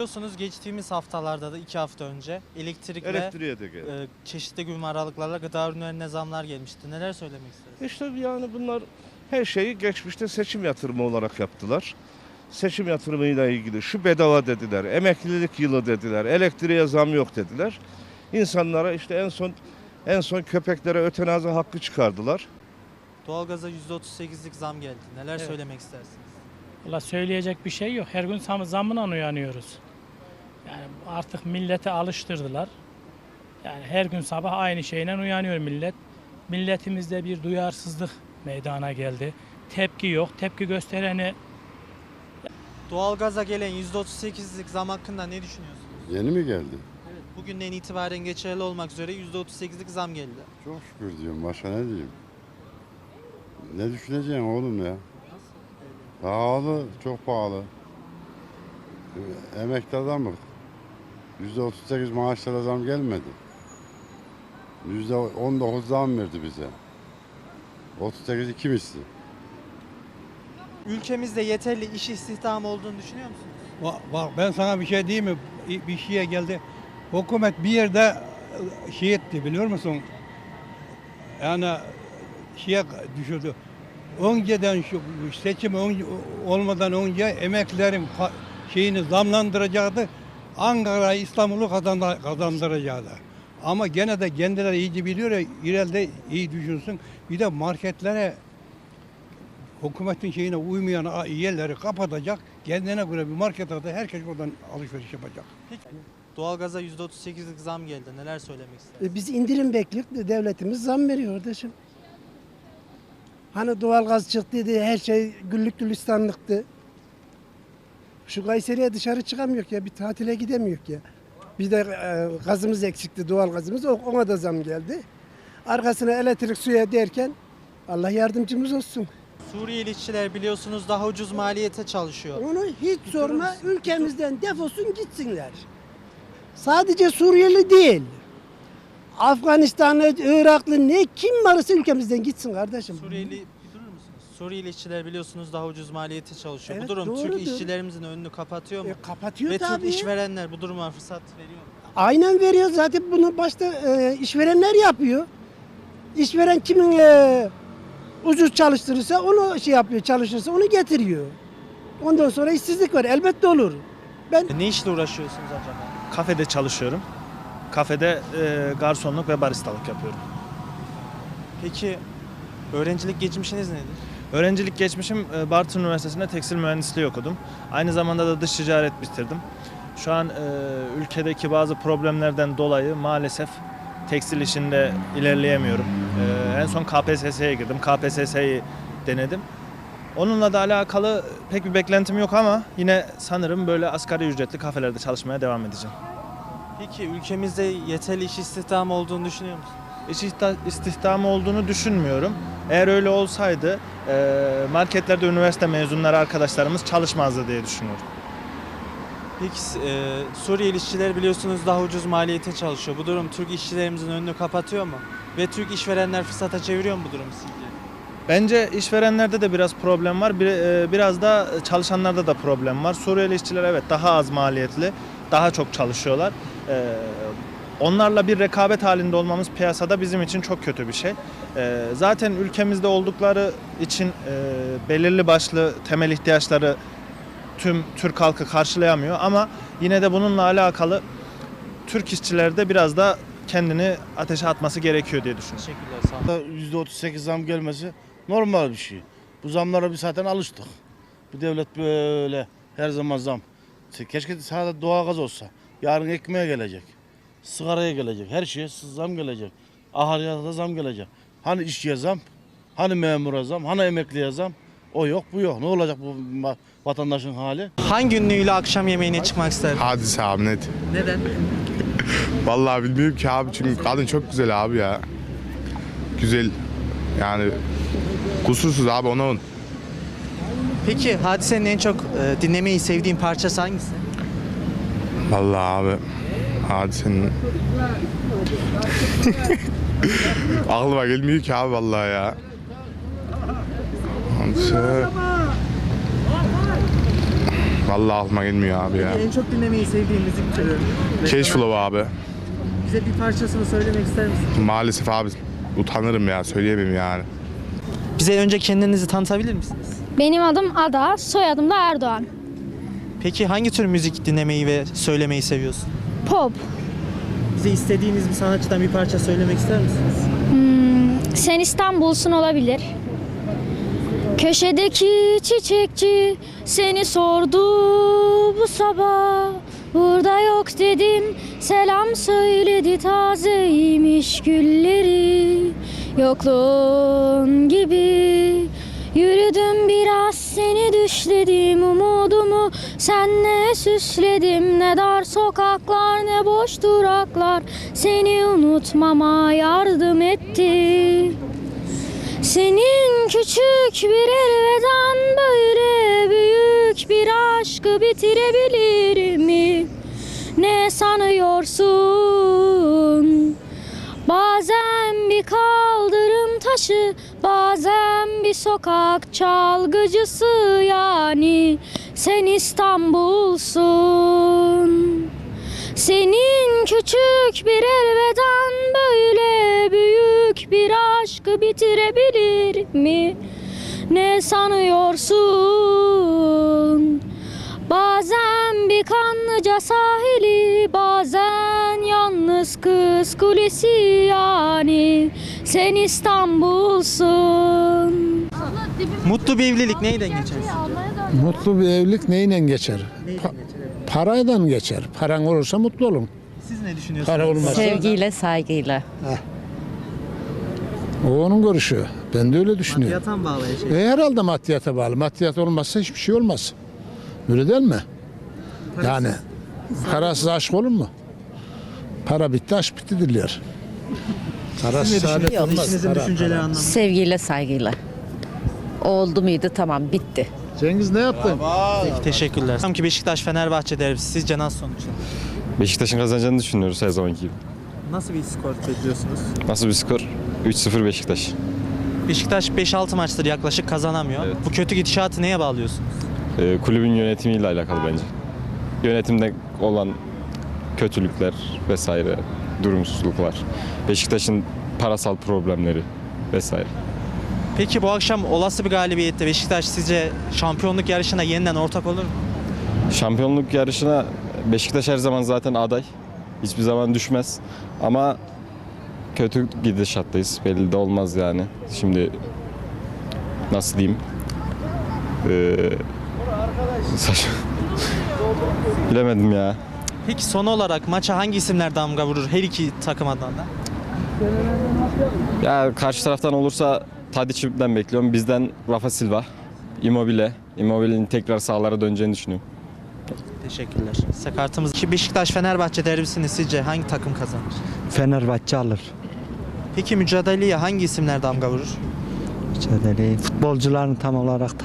Biliyorsunuz geçtiğimiz haftalarda da iki hafta önce elektrik Elektriğe de e, çeşitli gün aralıklarla gıda ürünlerine zamlar gelmişti. Neler söylemek istersiniz? İşte yani bunlar her şeyi geçmişte seçim yatırımı olarak yaptılar. Seçim yatırımıyla ilgili şu bedava dediler, emeklilik yılı dediler, elektriğe zam yok dediler. İnsanlara işte en son en son köpeklere ötenazi hakkı çıkardılar. Doğalgaza %38'lik zam geldi. Neler Evet. söylemek istersiniz? Valla söyleyecek bir şey yok. Her gün zam, zamla uyanıyoruz. Yani artık millete alıştırdılar. Yani her gün sabah aynı şeyle uyanıyor millet. Milletimizde bir duyarsızlık meydana geldi. Tepki yok. Tepki göstereni Doğalgaza gelen %38'lik zam hakkında ne düşünüyorsunuz? Yeni mi geldi? Evet. Bugünden itibaren geçerli olmak üzere %38'lik zam geldi. Çok şükür diyorum. Başka ne diyeyim? Ne düşüneceğim oğlum ya? Pahalı, çok pahalı. Emekli adamı. Yüzde 38 maaşlara zam gelmedi. Yüzde 19 zam verdi bize. 38 iki misli. Ülkemizde yeterli iş istihdamı olduğunu düşünüyor musunuz? Bak, bak ben sana bir şey diyeyim mi? Bir şeye geldi. Hükümet bir yerde e, şey etti biliyor musun? Yani şeye düşürdü. Önceden şu seçim olmadan önce emeklilerin fa- şeyini zamlandıracaktı. Ankara İstanbul'u kazandı- kazandıracaktı. Ama gene de kendileri iyice biliyor ya ileride iyi düşünsün. Bir de marketlere hükümetin şeyine uymayan yerleri kapatacak. Kendine göre bir market adı herkes oradan alışveriş yapacak. Doğalgaza %38'lik zam geldi. Neler söylemek istersiniz? Biz indirim bekliyoruz devletimiz zam veriyor kardeşim. Hani doğalgaz çıktıydı, her şey güllük gülistanlıktı. Şu Kayseri'ye dışarı çıkamıyor ya, bir tatile gidemiyor ya. Bir de e, gazımız eksikti, doğalgazımız, o- ona da zam geldi. Arkasına elektrik suya derken Allah yardımcımız olsun. Suriyeli işçiler biliyorsunuz daha ucuz maliyete çalışıyor. Onu hiç sorma, ülkemizden defosun gitsinler. Sadece Suriyeli değil. Afganistanlı, Iraklı ne kim varsa ülkemizden gitsin kardeşim. Suriyeli? Suriyeli işçiler biliyorsunuz daha ucuz maliyete çalışıyor. Evet, bu durum doğrudur. Türk işçilerimizin önünü kapatıyor mu? E, kapatıyor Ve tabii. Türk işverenler bu duruma fırsat veriyor mu? Aynen veriyor zaten bunu başta e, işverenler yapıyor. İşveren kimin e, ucuz çalıştırırsa onu şey yapıyor, çalışırsa onu getiriyor. Ondan sonra işsizlik var elbette olur. Ben Ne işle uğraşıyorsunuz acaba? Kafede çalışıyorum. Kafede e, garsonluk ve baristalık yapıyorum. Peki öğrencilik geçmişiniz nedir? Öğrencilik geçmişim e, Bartın Üniversitesi'nde tekstil mühendisliği okudum. Aynı zamanda da dış ticaret bitirdim. Şu an e, ülkedeki bazı problemlerden dolayı maalesef tekstil işinde ilerleyemiyorum. E, en son KPSS'ye girdim. KPSS'yi denedim. Onunla da alakalı pek bir beklentim yok ama yine sanırım böyle asgari ücretli kafelerde çalışmaya devam edeceğim. Peki ülkemizde yeterli iş istihdamı olduğunu düşünüyor musunuz? İş istihdamı olduğunu düşünmüyorum. Eğer öyle olsaydı e, marketlerde üniversite mezunları arkadaşlarımız çalışmazdı diye düşünüyorum. Peki e, Suriyeli işçiler biliyorsunuz daha ucuz maliyete çalışıyor. Bu durum Türk işçilerimizin önünü kapatıyor mu? Ve Türk işverenler fırsata çeviriyor mu bu durumu sizce? Bence işverenlerde de biraz problem var. Bir, e, biraz da çalışanlarda da problem var. Suriyeli işçiler evet daha az maliyetli, daha çok çalışıyorlar. E, onlarla bir rekabet halinde olmamız piyasada bizim için çok kötü bir şey. E, zaten ülkemizde oldukları için e, belirli başlı temel ihtiyaçları tüm Türk halkı karşılayamıyor ama yine de bununla alakalı Türk işçiler de biraz da kendini ateşe atması gerekiyor diye düşünüyorum. Teşekkürler sağ olun. %38 zam gelmesi normal bir şey. Bu zamlara biz zaten alıştık. Bu devlet böyle her zaman zam. Keşke sadece doğalgaz olsa. Yarın ekmeğe gelecek. Sigaraya gelecek. Her şeye zam gelecek. Ahaliye da zam gelecek. Hani işçiye zam? Hani memura zam? Hani emekliye zam? O yok bu yok. Ne olacak bu vatandaşın hali? Hangi ünlüyle akşam yemeğine çıkmak ister? Hadise abi net. Neden? Vallahi bilmiyorum ki abi çünkü kadın çok güzel abi ya. Güzel yani kusursuz abi ona on. Peki Hadise'nin en çok e, dinlemeyi sevdiğin parçası hangisi? Vallahi abi hadisenin aklıma gelmiyor ki abi vallahi ya. Hadise Vallahi aklıma gelmiyor abi ya. En çok dinlemeyi sevdiğin müzik türü? Cage Flow abi. Bize bir parçasını söylemek ister misin? Maalesef abi utanırım ya söyleyemem yani. Bize önce kendinizi tanıtabilir misiniz? Benim adım Ada, soyadım da Erdoğan. Peki hangi tür müzik dinlemeyi ve söylemeyi seviyorsun? Pop. Bize istediğiniz bir sanatçıdan bir parça söylemek ister misiniz? Hmm, sen İstanbul'sun olabilir. Köşedeki çiçekçi seni sordu bu sabah. Burada yok dedim, selam söyledi tazeymiş gülleri. Yokluğun gibi yürüdüm biraz seni düşledim umudumu senle süsledim ne dar sokaklar ne boş duraklar seni unutmama yardım etti. Senin küçük bir elveden böyle büyük bir aşkı bitirebilir mi? Ne sanıyorsun? Bazen bir kaldırım taşı, bazen bir sokak çalgıcısı yani sen İstanbul'sun. Senin küçük bir elveden böyle büyük bir aşkı bitirebilir mi? Ne sanıyorsun? Bazen bir kanlıca sahili, bazen yalnız kız kulesi yani sen İstanbul'sun. Mutlu bir evlilik neyden geçer? Mutlu bir evlilik neyle geçer? Neyden Pa- geçer? geçer. Paran olursa mutlu olun. Siz ne düşünüyorsunuz? Para olmaz. Sevgiyle, saygıyla. O onun görüşü. Ben de öyle düşünüyorum. Maddiyata mı bağlı her şey? E, herhalde maddiyata bağlı. Maddiyat olmazsa hiçbir şey olmaz. Öyle değil mi? Yani parasız aşk olur mu? Para bitti, aşk bitti diller. Parasız Siz ne saadet düşünüyorsunuz? olmaz. İşinizin Para, düşünceleri para. anlamında. Sevgiyle, saygıyla. Oldu muydu tamam bitti. Cengiz ne yaptın? Peki, teşekkürler. Tam ki Beşiktaş Fenerbahçe derbisi sizce nasıl sonuçlanır? Beşiktaş'ın kazanacağını düşünüyoruz her zamanki gibi. Nasıl bir skor bekliyorsunuz? Nasıl bir skor? 3-0 Beşiktaş. Beşiktaş 5-6 maçtır yaklaşık kazanamıyor. Evet. Bu kötü gidişatı neye bağlıyorsunuz? Ee, kulübün yönetimiyle alakalı bence. Yönetimde olan kötülükler vesaire, durumsuzluklar. Beşiktaş'ın parasal problemleri vesaire. Peki bu akşam olası bir galibiyette Beşiktaş sizce şampiyonluk yarışına yeniden ortak olur mu? Şampiyonluk yarışına Beşiktaş her zaman zaten aday. Hiçbir zaman düşmez. Ama kötü gidişattayız. Belli de olmaz yani. Şimdi nasıl diyeyim? Ee, saçma. Bilemedim ya. Peki son olarak maça hangi isimler damga vurur her iki takım adına da? Ya karşı taraftan olursa Tadic'den bekliyorum. Bizden Rafa Silva, Immobile. Immobile'nin tekrar sahalara döneceğini düşünüyorum. Teşekkürler. Size kartımız. Ki Beşiktaş Fenerbahçe derbisini sizce hangi takım kazanır? Fenerbahçe alır. Peki mücadeleye hangi isimler damga vurur? Mücadeleyi futbolcuların tam olarak